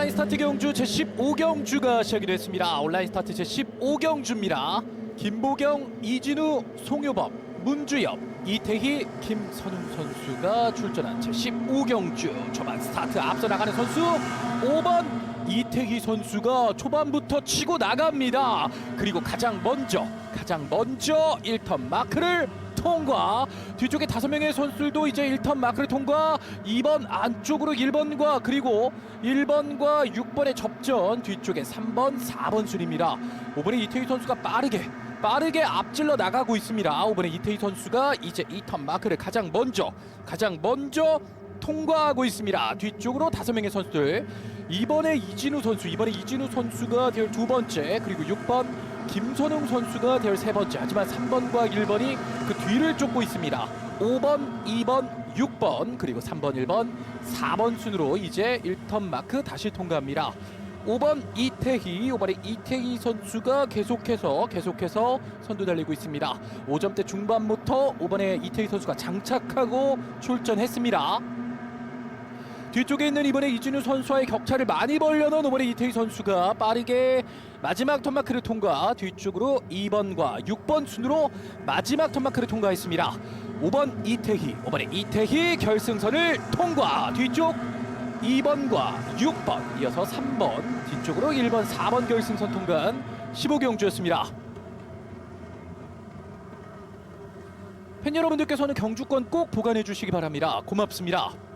온라인 스타트 경주 제15경주가 시작이 됐습니다. 온라인 스타트 제15경주입니다. 김보경, 이진우, 송효범, 문주엽, 이태희, 김선웅 선수가 출전한 제15경주 초반 스타트 앞서 나가는 선수 5번 이태희 선수가 초반부터 치고 나갑니다. 그리고 가장 먼저 가장 먼저 1턴 마크를 통과. 뒤쪽에 다섯 명의 선수들도 이제 1턴 마크를 통과. 2번 안쪽으로 1번과 그리고 1번과 6번의 접전. 뒤쪽에 3번 4번 순입니다. 5번의 이태희 선수가 빠르게 빠르게 앞질러 나가고 있습니다. 5번의 이태희 선수가 이제 2턴 마크를 가장 먼저 가장 먼저 통과하고 있습니다. 뒤쪽으로 다섯 명의 선수들. 2번의 이진우 선수 2번의 이진우 선수가 될두 번째 그리고 6번 김선웅 선수가 될세 번째 하지만 3번과 1번이 그 뒤를 쫓고 있습니다. 5번 2번 6번 그리고 3번 1번 4번 순으로 이제 1턴 마크 다시 통과합니다. 5번 이태희 5번의 이태희 선수가 계속해서 계속해서 선두 달리고 있습니다. 5점대 중반부터 5번의 이태희 선수가 장착하고 출전했습니다 뒤쪽에 있는 이번에 이진우 선수와의 격차를 많이 벌려놓은 이번에 이태희 선수가 빠르게 마지막 턴마크를 통과 뒤쪽으로 2번과 6번 순으로 마지막 턴마크를 통과했습니다. 5번 이태희, 5번의 이태희 결승선을 통과 뒤쪽 2번과 6번 이어서 3번 뒤쪽으로 1번, 4번 결승선 통과한 15경주였습니다. 팬 여러분들께서는 경주권 꼭 보관해 주시기 바랍니다. 고맙습니다.